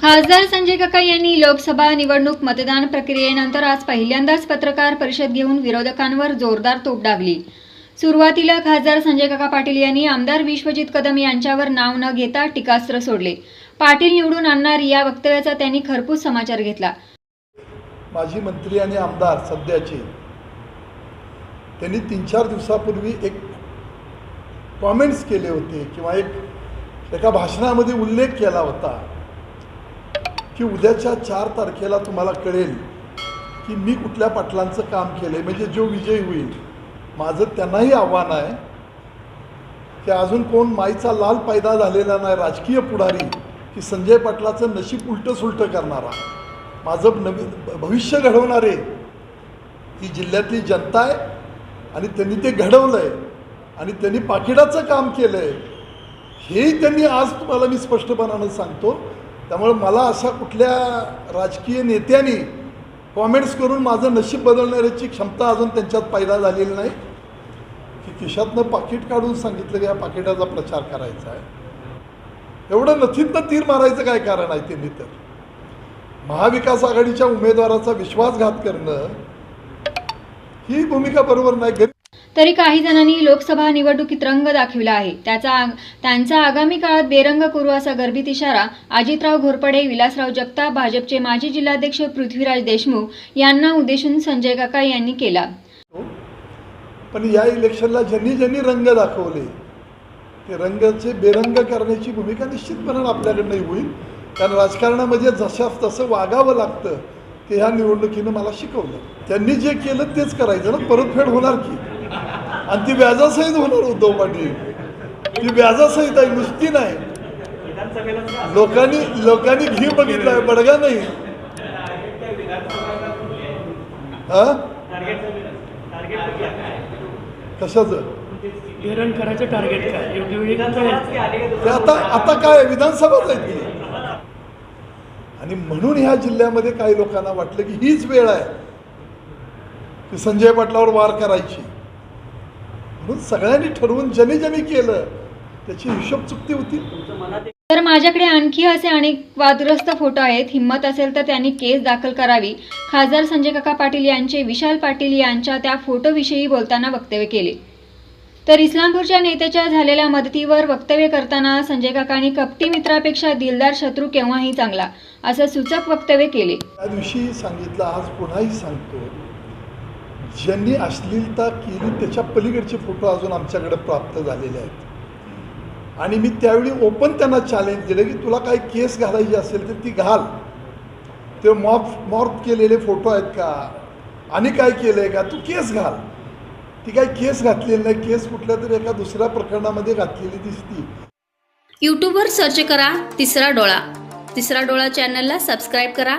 खासदार संजय काका यांनी लोकसभा निवडणूक मतदान प्रक्रियेनंतर आज पहिल्यांदाच पत्रकार परिषद घेऊन विरोधकांवर जोरदार तोप डागली. सुरुवातीला खासदार संजय काका पाटील यांनी आमदार विश्वजित कदम यांच्यावर नाव न घेता टीकास्त्र सोडले. पाटील निवडून आणणार या वक्तव्याचा त्यांनी खरपूस समाचार घेतला. माजी मंत्री आणि आमदार सध्याचे. त्यांनी तीन चार दिवसापूर्वी एक कॉमेंट्स केले होते किंवा एक एका भाषणामध्ये उल्लेख केला होता की उद्याच्या चार तारखेला तुम्हाला कळेल की मी कुठल्या पाटलांचं काम केलं आहे म्हणजे जो विजय होईल माझं त्यांनाही आव्हान आहे की अजून कोण माईचा लाल पैदा झालेला नाही राजकीय पुढारी की संजय पाटलाचं नशीब उलटं सुलटं करणारा. माझं नवी भविष्य घडवणारे ही जिल्ह्यातली जनता आहे आणि त्यांनी ते घडवलं आहे आणि त्यांनी पाकिटाचं काम केलं आहे हे त्यांनी आज तुम्हाला मी स्पष्टपणानं सांगतो. त्यामुळे मला अशा कुठल्या राजकीय नेत्यांनी कॉमेंट्स करून माझं नशीब बदलण्याची क्षमता अजून त्यांच्यात पैदा झालेली नाही. की खिशातनं पाकिट काढून सांगितलं की या पाकिटाचा प्रचार करायचा आहे. एवढं नथीतनं तीर मारायचं काय कारण आहे त्यांनी तर? महाविकास आघाडीच्या उमेदवाराचा विश्वासघात करणं ही भूमिका बरोबर नाही. घरी तरी काही जणांनी लोकसभा निवडणुकीत रंग दाखविला आहे. त्याचा त्यांचा आगामी काळात बेरंग करू असा गर्भित इशारा अजितराव घोरपडे विलासराव जगताप भाजपचे माजी जिल्हाध्यक्ष पृथ्वीराज देशमुख यांना उद्देशून संजय काका यांनी केला. पण या इलेक्शनला ज्यांनी ज्यांनी रंग दाखवले ते रंगाचे बेरंग करण्याची भूमिका निश्चितपणे आपल्याकडनं होईल. कारण राजकारणामध्ये जशा तसं वागावं लागतं ते ह्या निवडणुकीनं मला शिकवलं. त्यांनी जे केलं तेच करायचं ना परतफेड होणार की? आणि ती व्याजासहित होणार उद्धव पाटील. ती व्याजासहित आहे नुसती नाही. लोकांनी लोकांनी घी बघितलाय बडगा नाही. हा? कशाचं? टार्गेट आता आता काय विधानसभाच आहे ती आणि म्हणून ह्या जिल्ह्यामध्ये काही लोकांना वाटलं की हीच वेळ आहे की संजय पाटलावर वार करायची. म्हणून सगळ्यांनी ठरवून ज्यांनी ज्यांनी केलं त्याची हिशोब चुकती होती. तर माझ्याकडे आणखी असे अनेक वादग्रस्त फोटो आहेत. हिंमत असेल तर त्यांनी केस दाखल करावी. खासदार संजय काका पाटील यांचे विशाल पाटील यांच्या त्या फोटोविषयी बोलताना वक्तव्य केले. तर इस्लामपूरच्या नेत्याच्या झालेल्या मदतीवर वक्तव्य करताना संजय काकांनी कपटी मित्रापेक्षा दिलदार शत्रू केव्हाही चांगला असं सूचक वक्तव्य केले. त्या दिवशी सांगितलं आज पुन्हाही सांगतो ज्यांनी अश्लीलता केली त्याच्या पलीकडचे फोटो अजून आमच्याकडे प्राप्त झालेले आहेत. आणि मी त्यावेळी ओपन त्यांना चॅलेंज दिलं की तुला काही केस घालायची असेल तर ती घाल. ते मॉफ मॉर्फ केलेले फोटो आहेत का? आणि काय केलं आहे का? तू केस घाल. ती काही केस घातलेली नाही. केस कुठल्या तरी एका दुसऱ्या प्रकरणामध्ये घातलेली दिसती. यूट्यूबवर सर्च करा तिसरा डोळा. तिसरा डोळा चॅनलला सबस्क्राईब करा.